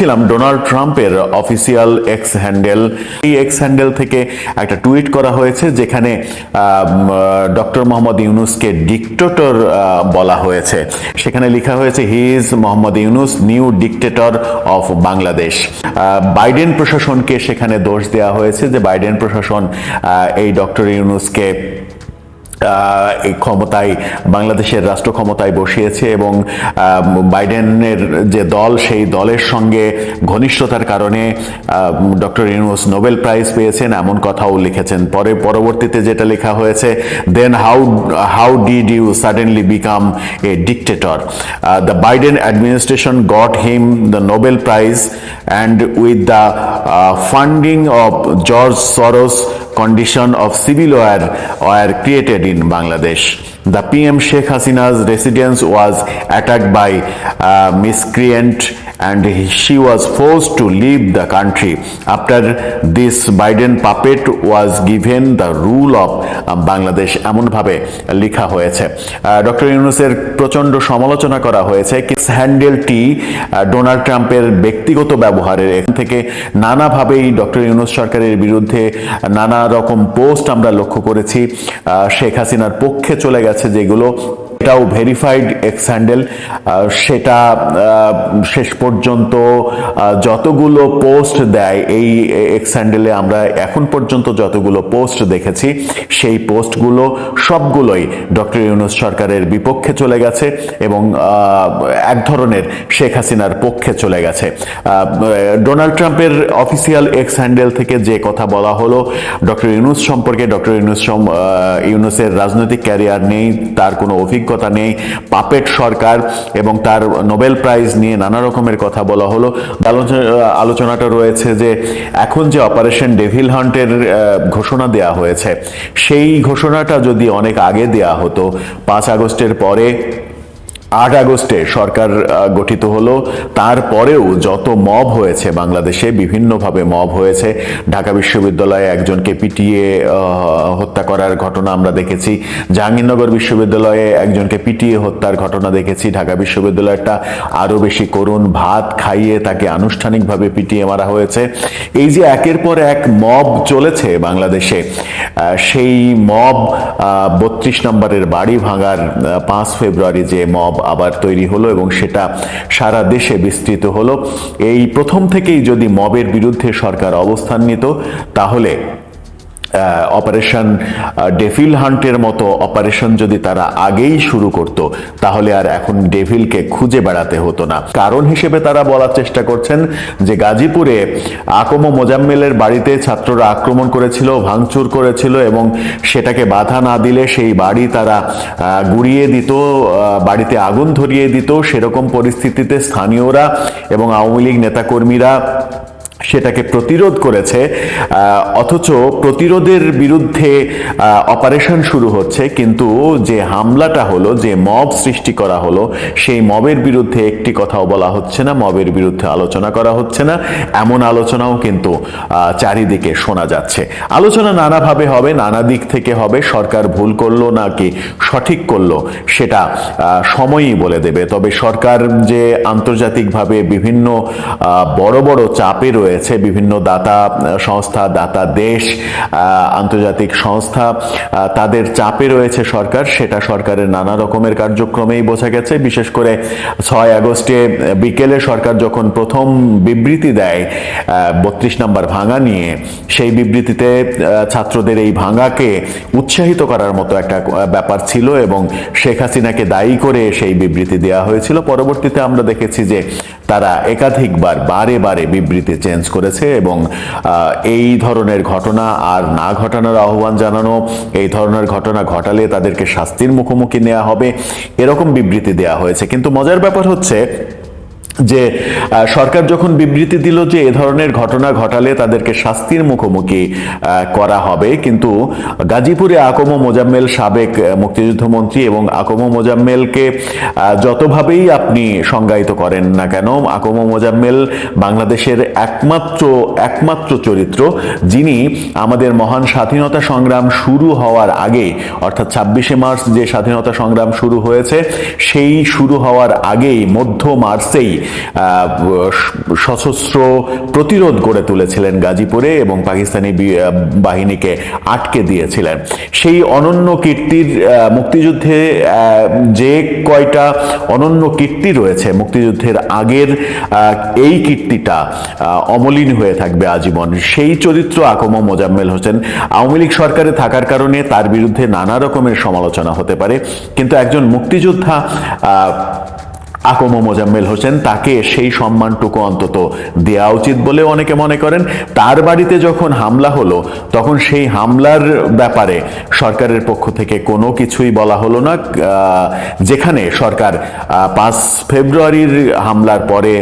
বলছিলাম ডোনাল্ড ট্রাম্পের official X handle এই এক্স হ্যান্ডেল থেকে একটা টুইট করা হয়েছে যেখানে ডক্টর মোহাম্মদ ইউনুসকে ডিক্টেটর বলা হয়েছে। সেখানে লেখা হয়েছে he is Mohammad Yunus new dictator of Bangladesh Biden প্রশাসনকে সেখানে দোষ দেওয়া হয়েছে যে বাইডেন প্রশাসন এই ডক্টর ইউনুসকে এই ক্ষমতায়, বাংলাদেশের রাষ্ট্র ক্ষমতায় বসিয়েছে এবং বাইডেনের যে দল, সেই দলের সঙ্গে ঘনিষ্ঠতার কারণে ডক্টর ইউনুস নোবেল প্রাইজ পেয়েছেন, এমন কথাও লিখেছেন। পরে, পরবর্তীতে যেটা লেখা হয়েছে then how how did you suddenly become a dictator the Biden administration got him the Nobel prize and with the funding of George Soros condition of civil war were created in Bangladesh. The PM Sheikh Hasina's residence was attacked by uh, miscreant and she was forced to leave the country. After this Biden puppet was given the rule of uh, Bangladesh এমনভাবে লেখা হয়েছে doctor ইউনুসের প্রচণ্ড সমালোচনা করা হয়েছে হ্যান্ডেলটি Donald ট্রাম্পের ব্যক্তিগত ব্যবহারের এখান থেকে নানাভাবেই ডক্টর ইউনুস সরকারের বিরুদ্ধে নানা রকম পোস্ট আমরা লক্ষ্য করেছি শেখ হাসিনার পক্ষে চলে গেছে যেগুলো এটাও ভেরিফাইড এক্স হ্যান্ডেল সেটা শেষ পর্যন্ত যতগুলো পোস্ট দেয়, এই এক্স হ্যান্ডেলে আমরা এখন পর্যন্ত যতগুলো পোস্ট দেখেছি, সেই পোস্টগুলো সবগুলোই ডক্টর ইউনুস সরকারের বিপক্ষে চলে গেছে এবং এক ধরনের শেখ হাসিনার পক্ষে চলে গেছে। ডোনাল্ড ট্রাম্পের অফিসিয়াল এক্স হ্যান্ডেল থেকে যে কথা বলা হলো ডক্টর ইউনুস সম্পর্কে ডক্টর ইউনুস ইউনুসের রাজনৈতিক ক্যারিয়ার নেই, তার কোনো অভিজ্ঞতা নেই। পাপেট সরকার এবং তার নোবেল প্রাইজ নিয়ে নানা রকমের কথা বলা হলো। আলোচ- আলোচনাটা রয়েছে যে এখন যে অপারেশন ডেভিল হান্টের ঘোষণা দেয়া হয়েছে, সেই ঘোষণাটা যদি অনেক আগে দেয়া হতো, পাঁচ আগস্টের পরে আট আগস্টে সরকার গঠিত হলো। তারপরেও যত মব হয়েছে বাংলাদেশে, বিভিন্নভাবে মব হয়েছে। ঢাকা বিশ্ববিদ্যালয়ে একজনকে পিটিয়ে হত্যা করার ঘটনা আমরা দেখেছি। জাহাঙ্গীরনগর বিশ্ববিদ্যালয়ে একজনকে পিটিয়ে হত্যার ঘটনা দেখেছি। ঢাকা বিশ্ববিদ্যালয়টা আরও বেশি করুণ। ভাত খাইয়ে তাকে আনুষ্ঠানিকভাবে পিটিয়ে মারা হয়েছে। এই যে একের পর এক মব চলেছে বাংলাদেশে সেই মব বত্রিশ নম্বরের বাড়ি ভাঙার পাঁচ ফেব্রুয়ারি যে মব আবার তৈরি হলো এবং সেটা সারা দেশে বিস্তৃত হলো। এই প্রথম থেকেই যদি মবের বিরুদ্ধে সরকার অবস্থান নিত, তাহলে অপারেশন ডেভিল হান্টের মতো অপারেশন যদি তারা আগেই শুরু করত, তাহলে আর এখন ডেভিলকে খুঁজে বেড়াতে হতো না। কারণ হিসেবে তারা বলার চেষ্টা করছেন যে গাজীপুরে আকম মোজাম্মেলের বাড়িতে ছাত্ররা আক্রমণ করেছিল, ভাঙচুর করেছিল এবং সেটাকে বাধা না দিলে সেই বাড়ি তারা গুড়িয়ে দিত বাড়িতে আগুন ধরিয়ে দিত। সেরকম পরিস্থিতিতে স্থানীয়রা এবং আওয়ামী লীগ নেতাকর্মীরা সেটাকে প্রতিরোধ করেছে অথচ প্রতিরোধের বিরুদ্ধে অপারেশন শুরু হচ্ছে, কিন্তু যে হামলাটা হলো, যে মব সৃষ্টি করা হলো, সেই মবের বিরুদ্ধে একটি কথাও বলা হচ্ছে না মবের বিরুদ্ধে আলোচনা করা হচ্ছে না, এমন আলোচনাও কিন্তু চারিদিকে শোনা যাচ্ছে। আলোচনা নানাভাবে হবে, নানা দিক থেকে হবে, সরকার ভুল করল নাকি সঠিক করল, সেটা সময়ই বলে দেবে। তবে সরকার যে আন্তর্জাতিকভাবে বিভিন্ন বড় বড় চাপে রয়েছে বিভিন্ন দাতা সংস্থা, দাতা দেশ আন্তর্জাতিক সংস্থা তাদের চাপে রয়েছে সরকার। সেটা সরকারের নানা রকমের কার্যক্রমেই বোঝা গেছে। বিশেষ করে ছয় আগস্টে বিকেলে সরকার যখন প্রথম বিবৃতি দেয় বত্রিশ নাম্বার ভাঙা নিয়ে, সেই বিবৃতিতে ছাত্রদের এই ভাঙাকে উৎসাহিত করার মতো একটা ব্যাপার ছিল এবং শেখ হাসিনাকে দায়ী করে সেই বিবৃতি দেওয়া হয়েছিল। পরবর্তীতে আমরা দেখেছি যে তারা একাধিকবার বারে বারে বিবৃতি চেঞ্জ করেছে এবং এই ধরনের ঘটনা আর না ঘটানোর আহ্বান জানানো, এই ধরনের ঘটনা ঘটালে তাদেরকে শাস্তির মুখোমুখি নেওয়া হবে, এরকম বিবৃতি দেওয়া হয়েছে। কিন্তু মজার ব্যাপার হচ্ছে যে সরকার যখন বিবৃতি দিল যে এ ধরনের ঘটনা ঘটালে তাদেরকে শাস্তির মুখোমুখি করা হবে কিন্তু গাজীপুরে আকম মোজাম্মেল সাবেক আহ, মুক্তিযুদ্ধ মন্ত্রী এবং আকম মোজাম্মেলকে যতভাবেই আপনি সংজ্ঞায়িত করেন না কেন আকম মোজাম্মেল বাংলাদেশের একমাত্র একমাত্র চরিত্র যিনি আমাদের মহান স্বাধীনতা সংগ্রাম শুরু হওয়ার আগে অর্থাৎ ছাব্বিশে মার্চ যে স্বাধীনতা সংগ্রাম শুরু হয়েছে সেই শুরু হওয়ার আগেই মধ্য মার্চেই সশস্ত্র প্রতিরোধ গড়ে তুলেছিলেন গাজীপুরে এবং পাকিস্তানি বাহিনীকে আটকে দিয়েছিলেন। সেই অনন্য কীর্তির মুক্তিযুদ্ধে যে কয়টা অনন্য কীর্তি রয়েছে, মুক্তিযুদ্ধের আগের এই কীর্তিটা অমলিন হয়ে থাকবে আজীবন। সেই চরিত্র আকম মোজাম্মেল হোসেন আওয়ামী লীগ সরকারে থাকার কারণে তার বিরুদ্ধে নানা রকমের সমালোচনা হতে পারে। কিন্তু একজন মুক্তিযোদ্ধা আকম মোজাম্মেল হোসেন তাকে সেই সম্মানটুকু অন্তত দেওয়া উচিত বলে অনেকে মনে করেন। তার বাড়িতে যখন হামলা হলো, তখন সেই হামলার ব্যাপারে সরকারের পক্ষ থেকে কোনো কিছুই বলা হলো না। যেখানে সরকার পাঁচ ফেব্রুয়ারির হামলার পরে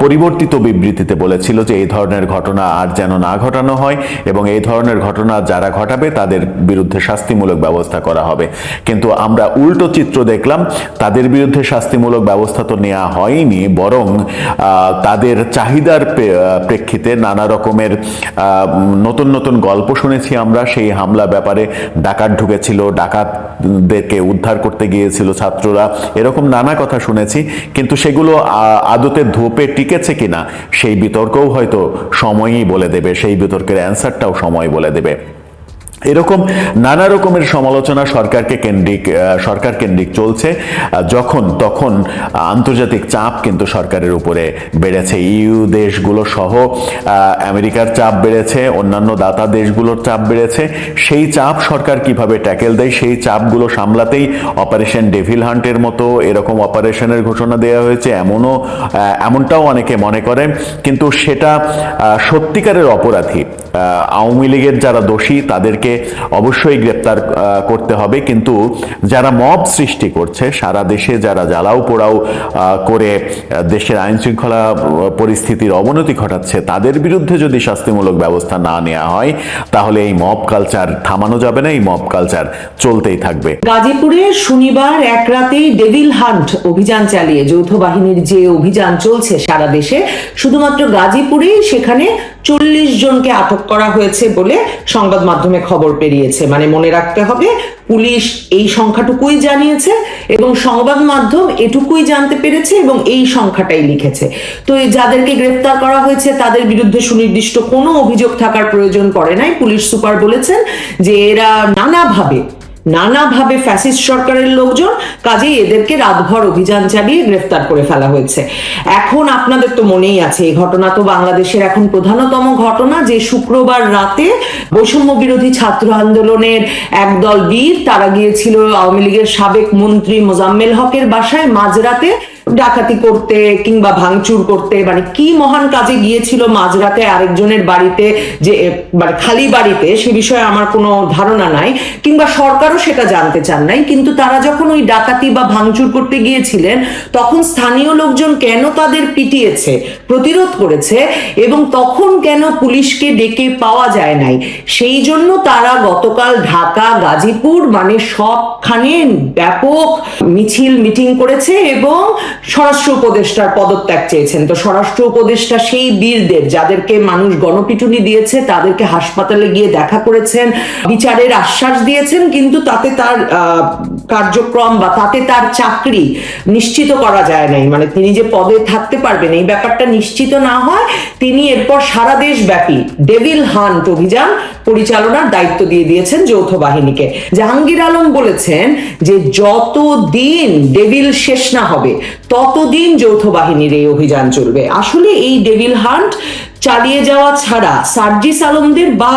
পরিবর্তিত বিবৃতিতে বলেছিল যে এই ধরনের ঘটনা আর যেন না ঘটানো হয় এবং এই ধরনের ঘটনা যারা ঘটাবে, তাদের বিরুদ্ধে শাস্তিমূলক ব্যবস্থা করা হবে। কিন্তু আমরা উল্টো চিত্র দেখলাম, তাদের বিরুদ্ধে শাস্তিমূলক ব্যবস্থা তো নেওয়া হয়নি, বরং তাদের চাহিদার প্রেক্ষিতে নানা রকমের নতুন নতুন গল্প শুনেছি আমরা। সেই হামলা ব্যাপারে ডাকাত ঢুকেছিল, ডাকাতদেরকে উদ্ধার করতে গিয়েছিল ছাত্ররা। এরকম নানা কথা শুনেছি, কিন্তু সেগুলো আদতে ধোপে টিকেছে কিনা, সেই বিতর্কও হয়তো সময়ই বলে দেবে, সেই বিতর্কের অ্যান্সারটাও সময় বলে দেবে। এরকম নানা রকমের সমালোচনা সরকারকে কেন্দ্রিক সরকার কেন্দ্রিক চলছে যখন তখন আন্তর্জাতিক চাপ কিন্তু সরকারের উপরে বেড়েছে। ইউ দেশগুলো সহ আমেরিকার চাপ বেড়েছে, অন্যান্য দাতা দেশগুলোর চাপ বেড়েছে। সেই চাপ সরকার কীভাবে ট্যাকেল দেয়, সেই চাপগুলো সামলাতেই অপারেশন ডেভিল হান্টের মতো এরকম অপারেশনের ঘোষণা দেওয়া হয়েছে, এমনও এমনটাও অনেকে মনে করে কিন্তু সেটা সত্যিকারের অপরাধী আওয়ামী লীগের যারা দোষী, তাদেরকে অবশ্যই গ্রেপ্তার করতে হবে। কিন্তু যারা মব সৃষ্টি করছে, সারা দেশে যারা জ্বালাও পোড়াও করে দেশের আইন শৃঙ্খলা পরিস্থিতির অবনতি ঘটাচ্ছে, তাদের বিরুদ্ধে যদি শাস্তিমূলক ব্যবস্থা না নেওয়া হয়, তাহলে এই মব কালচার থামানো যাবে না, এই মব কালচার চলতেই থাকবে। গাজীপুরে শনিবার এক রাতেই ডেভিল হান্ট অভিযান চালিয়ে যৌথ বাহিনীর যে অভিযান চলছে সারা দেশে, শুধুমাত্র গাজীপুরেই সেখানে চল্লিশ জনকে আটক করা হয়েছে বলে সংবাদ মাধ্যমে খবর পেরিয়েছে। মানে মনে রাখতে হবে, পুলিশ এই সংখ্যাটুকুই জানিয়েছে এবং সংবাদ মাধ্যম এটুকুই জানতে পেরেছে এবং এই সংখ্যাটাই লিখেছে। তো যাদেরকে গ্রেফতার করা হয়েছে, তাদের বিরুদ্ধে সুনির্দিষ্ট কোনো অভিযোগ থাকার প্রয়োজন পড়ে নাই। পুলিশ সুপার বলেছেন যে এরা নানাভাবে নানাভাবে ফ্যাসিস্ট সরকারের লোকজন, কাজেই এদেরকে রাতভর অভিযান চালিয়ে গ্রেফতার করে ফেলা হয়েছে। এখন আপনাদের তো মনেই আছে, এই ঘটনা তো বাংলাদেশের এখন প্রধানতম ঘটনা যে শুক্রবার রাতে বৈষম্য বিরোধী ছাত্র আন্দোলনের একদল বীর, তারা গিয়েছিল আওয়ামী লীগের সাবেক মন্ত্রী মোজাম্মেল হকের বাসায় মাঝরাতে ডাকাতি করতে কিংবা ভাঙচুর করতে মানে কি মহান কাজে গিয়েছিল মাঝরাতে আরেকজনের বাড়িতে যে মানে খালি বাড়িতে, সে বিষয়ে আমার কোনো ধারণা নাই, কিংবা সরকারও সেটা জানতে চান নাই, কিন্তু তারা যখন ওই ডাকাতি বা ভাঙচুর করতে গিয়েছিলেন, তখন স্থানীয় লোকজন কেন তাদের পিটিয়েছে, প্রতিরোধ করেছে, এবং তখন কেন পুলিশকে ডেকে পাওয়া যায় নাই? সেই জন্য তারা গতকাল ঢাকা, গাজীপুর মানে সবখানে ব্যাপক মিছিল মিটিং করেছে এবং স্বরাষ্ট্র উপদেষ্টার পদত্যাগ চেয়েছেন। তো স্বরাষ্ট্র উপদেষ্টা সেই বীরদের যাদেরকে মানুষ গণপিটুনি দিয়েছে, তাদেরকে হাসপাতালে গিয়ে দেখা করেছেন, বিচারের আশ্বাস দিয়েছেন, কিন্তু তাতে তার কার্যক্রম বা তাতে তার চাকরি নিশ্চিত করা যায় নাই। মানে তিনি যে পদে থাকতে পারবেন, এই ব্যাপারটা নিশ্চিত না হয়, তিনি এরপর সারা দেশ ব্যাপী ডেভিল হান্ট অভিযান পরিচালনার দায়িত্ব দিয়ে দিয়েছেন যৌথ বাহিনীকে। জাহাঙ্গীর আলম বলেছেন যে যতদিন ডেভিল শেষ না হবে, ততদিন যৌথ বাহিনীর এই অভিযান চলবে। আসলে এই ডেভিল হান্ট চালিয়ে যাওয়া ছাড়া সার্জিস আলমদের বা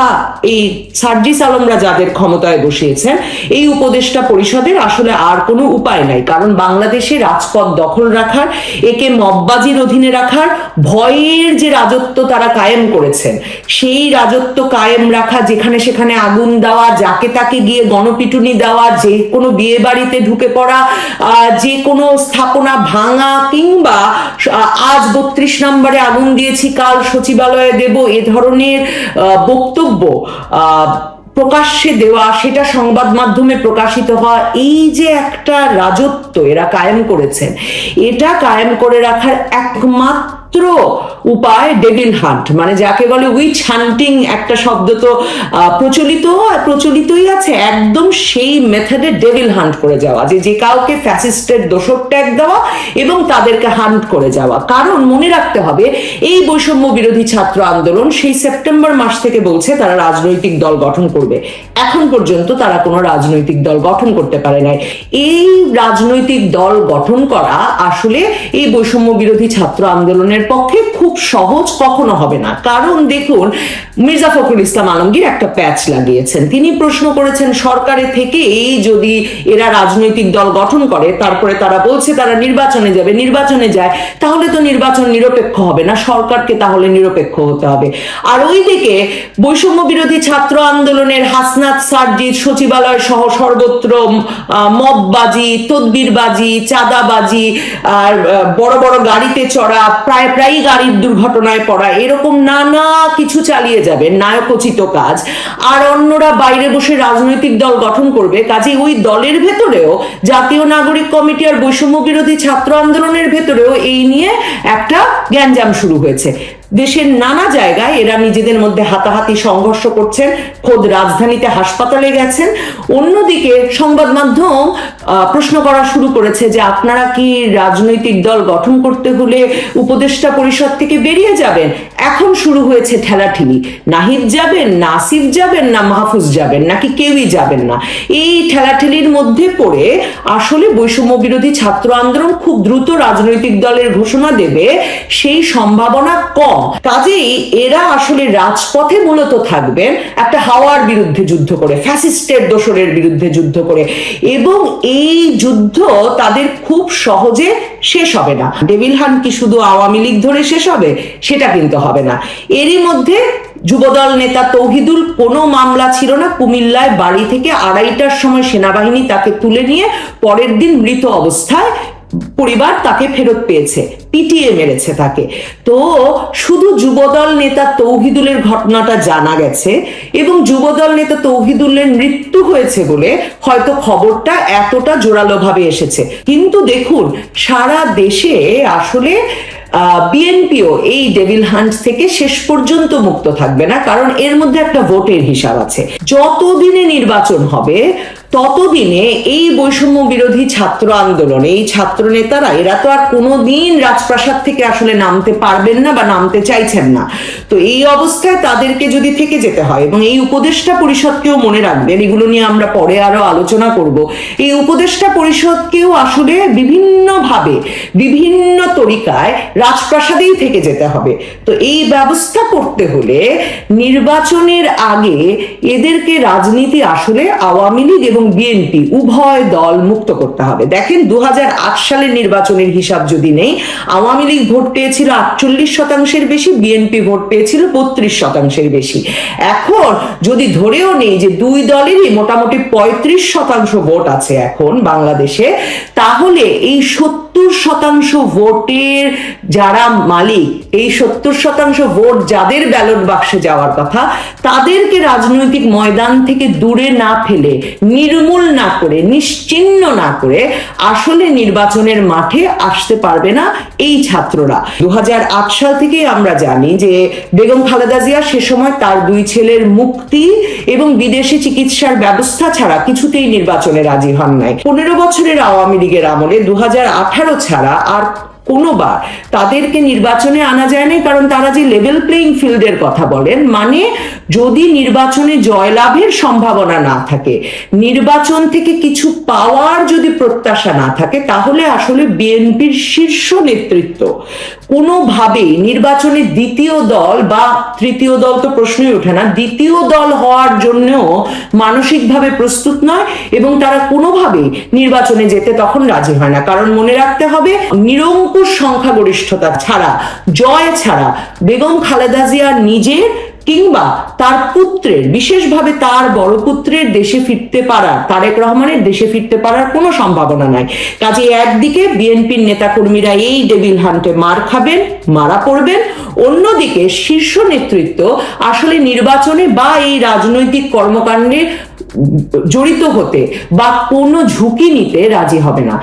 এই সার্জিস আলমরা যাদের ক্ষমতায় বসিয়েছেন, এই উপদেষ্টা পরিষদের আসলে আর কোনো উপায় নাই। কারণ বাংলাদেশে রাজপথ দখল রাখার, একে মববাজির অধীনে রাখার, ভয়ের যে রাজত্ব তারা কায়েম করেছেন, সেই রাজত্ব কায়েম রাখা, যেখানে সেখানে আগুন দেওয়া, যাকে তাকে গিয়ে গণপিটুনি দেওয়া, যে কোনো বিয়ে বাড়িতে ঢুকে পড়া যে কোনো স্থাপনা ভাঙা কিংবা আজ বত্রিশ নম্বরে আগুন দিয়েছি, কাল সচিবালয়ে দেব, এ ধরনের বক্তব্য প্রকাশ্যে দেওয়া, সেটা সংবাদ মাধ্যমে প্রকাশিত হওয়া, এই যে একটা রাজত্ব এরা কায়েম করেছেন, এটা কায়েম করে রাখার একমাত্র উপায় ডেভিল হান্ট মানে যাকে বলে উইচ হান্টিং একটা শব্দ তো প্রচলিত প্রচলিতই আছে, একদম সেই মেথডে ডেভিল হান্ট করে যাওয়া, যে যে কাউকে ফ্যাসিস্টের দোষর ট্যাগ দেওয়া এবং তাদেরকে হান্ট করে যাওয়া। কারণ মনে রাখতে হবে, এই বৈষম্য বিরোধী ছাত্র আন্দোলন সেই সেপ্টেম্বর মাস থেকে বলছে তারা রাজনৈতিক দল গঠন করবে। এখন পর্যন্ত তারা কোনো রাজনৈতিক দল গঠন করতে পারে নাই। এই রাজনৈতিক দল গঠন করা আসলে এই বৈষম্য বিরোধী ছাত্র আন্দোলনের পক্ষে খুব সহজ কখনো হবে না। কারণ দেখুন, মির্জা ফখরুল ইসলাম আলমগীর একটা প্যাচ লাগিয়েছেন। তিনি প্রশ্ন করেছেন সরকারের থেকে এই যদি এরা রাজনৈতিক দল গঠন করে, তারপরে তারা বলছে তারা নির্বাচনে যাবে, নির্বাচনে যায়, তাহলে তো নির্বাচন নিরপেক্ষ হবে না, সরকারকে তাহলে নিরপেক্ষ হতে হবে। আর ওইদিকে বৈষম্য বিরোধী ছাত্র আন্দোলনের হাসনাত সার্জিৎ সচিবালয় সহ সর্বত্র মদবাজি, তদবিরবাজি, চাঁদাবাজি, আর বড় বড় গাড়িতে চড়া, প্রায় প্রায়ই গাড়ির দুর্ঘটনায় পড়া, এরকম নানা কিছু চালিয়ে যাবে নায়কোচিত কাজ। আর অন্যরা বাইরে বসে রাজনৈতিক দল গঠন করবে কাজে ওই দলের ভেতরেও জাতীয় নাগরিক কমিটি আর বৈষম্য বিরোধী ছাত্র আন্দোলনের ভেতরেও এই নিয়ে একটা গ্যাঞ্জাম শুরু হয়েছে। দেশের নানা জায়গায় এরা নিজেদের মধ্যে হাতাহাতি সংঘর্ষ করছেন, খোদ রাজধানীতে হাসপাতালে গেছেন। অন্যদিকে সংবাদ মাধ্যম প্রশ্ন করা শুরু করেছে যে আপনারা কি রাজনৈতিক দল গঠন করতে হলে উপদেষ্টা পরিষদ থেকে বেরিয়ে যাবেন? এখন শুরু হয়েছে ঠেলাঠেলি নাহিদ যাবেন না আসিফ যাবেন, না মাহফুজ যাবেন, নাকি কেউই যাবেন না? এই ঠেলাঠেলির মধ্যে পড়ে আসলে বৈষম্য বিরোধী ছাত্র আন্দোলন খুব দ্রুত রাজনৈতিক দলের ঘোষণা দেবে। সেই সম্ভাবনা কম। কাজেই এরা আসলে রাজপথে মূলত থাকবেন একটা হাওয়ার বিরুদ্ধে যুদ্ধ করে ফ্যাসিস্টের দোসরের বিরুদ্ধে যুদ্ধ করে। এবং এই যুদ্ধ তাদের খুব সহজে শেষ হবে না। ডেভিল হান কি শুধু আওয়ামী লীগ ধরে শেষ হবে? সেটা কিন্তু হবে না। এরই মধ্যে যুবদল নেতা তৌহিদুল কোনো মামলা ছিল না। কুমিল্লায় বাড়ি থেকে আড়াইটার সময় সেনাবাহিনী তাকে তুলে নিয়ে পরের দিন মৃত অবস্থায় পরিবার তাকে ফেরত পেয়েছে, পিটিয়ে মেরেছে তাকে। তো শুধু যুবদল নেতা তৌহিদুলের ঘটনাটা জানা গেছে এবং যুবদল নেতা তৌহিদুলের মৃত্যু হয়েছে বলে হয়তো খবরটা এতটা জোরালোভাবে এসেছে। কিন্তু দেখুন, সারা দেশে আসলে বিএনপিও এই ডেভিল হান্ট থেকে শেষ পর্যন্ত মুক্ত থাকবে না, কারণ এর মধ্যে একটা ভোটের হিসাব আছে। যতদিনে নির্বাচন হবে, ততদিনে এই বৈষম্য বিরোধী ছাত্র আন্দোলন, এই ছাত্র নেতারা, এরা তো আর কোনোদিন রাজপ্রাসাদ থেকে আসলে নামতে পারবেন না বা নামতে চাইছেন না। তো এই অবস্থায় তাদেরকে যদি থেকে যেতে হয়, এবং এই উপদেষ্টা পরিষদকেও মনে রাখবেন, এগুলো নিয়ে আমরা পরে আরও আলোচনা করব, এই উপদেষ্টা পরিষদকেও আসলে বিভিন্নভাবে, বিভিন্ন তরিকায় রাজপ্রাসাদেই থেকে যেতে হবে। তো এই ব্যবস্থা করতে হলে নির্বাচনের আগে এদেরকে রাজনীতি আসলে আওয়ামী লীগ এবং বিএনপি উভয় দল মুক্ত করতে হবে। দেখেন দু হাজার আট সালের নির্বাচনের হিসাব যদি নেই, আওয়ামী লীগ ভোট পেয়েছিল আটচল্লিশ শতাংশের বেশি, বিএনপি ভোট পেয়েছিল বত্রিশ শতাংশের বেশি। এখন যদি ধরেও নেই যে দুই দলেরই মোটামুটি পঁয়ত্রিশ শতাংশ ভোট আছে এখন বাংলাদেশে, তাহলে এই সত্তর শতাংশ ভোটের যারা মালিক, এই সত্তর শতাংশ ভোট যাদের ব্যালট বাক্সে যাওয়ার কথা, তাদেরকে রাজনৈতিক ময়দান থেকে দূরে না ফেলে, নির্মূল না করে নিশ্চিহ্ন না করে আসলে নির্বাচনের মাঠে আসতে পারবে না এই ছাত্ররা। দু হাজার আট সাল থেকে আমরা জানি যে বেগম খালেদা জিয়া সে সময় তার দুই ছেলের মুক্তি এবং বিদেশে চিকিৎসার ব্যবস্থা ছাড়া কিছুতেই নির্বাচনে রাজি হন নাই। পনেরো বছরের আওয়ামী লীগের আমলে দু হাজার আঠারো ছাড়া আর কোনোবার তাদেরকে নির্বাচনে আনা যায়নি, কারণ তারা যে লেভেল প্লেইং ফিল্ডের কথা বলেন মানে যদি নির্বাচনে জয়লাভের সম্ভাবনা না থাকে, নির্বাচন থেকে কিছু পাওয়ার যদি প্রত্যাশা না থাকে, তাহলে আসলে বিএনপির শীর্ষ নেতৃত্ব কোনোভাবেই নির্বাচনে দ্বিতীয় দল বা তৃতীয় দল তো প্রশ্নই ওঠে না, দ্বিতীয় দল হওয়ার জন্যও মানসিকভাবে প্রস্তুত নয় এবং তারা কোনোভাবেই নির্বাচনে যেতে তখন রাজি হয় না। কারণ মনে রাখতে হবে, নিরঙ্কুশ সংখ্যাগরিষ্ঠতা ছাড়া, জয় ছাড়া বেগম খালেদা জিয়া নিজের কিংবা তার পুত্রের, বিশেষভাবে তার বড় পুত্রের দেশে ফিরতে পারার, তারেক রহমানের দেশে ফিরতে পারার কোনো সম্ভাবনা নাই। কাজে একদিকে বিএনপির নেতাকর্মীরা এই ডেভিল হান্টে মার খাবেন, মারা পড়বেন, অন্যদিকে শীর্ষ নেতৃত্ব আসলে নির্বাচনে বা এই রাজনৈতিক কর্মকাণ্ডে জড়িত হতে বা কোনো ঝুঁকি নিতে রাজি হবে না।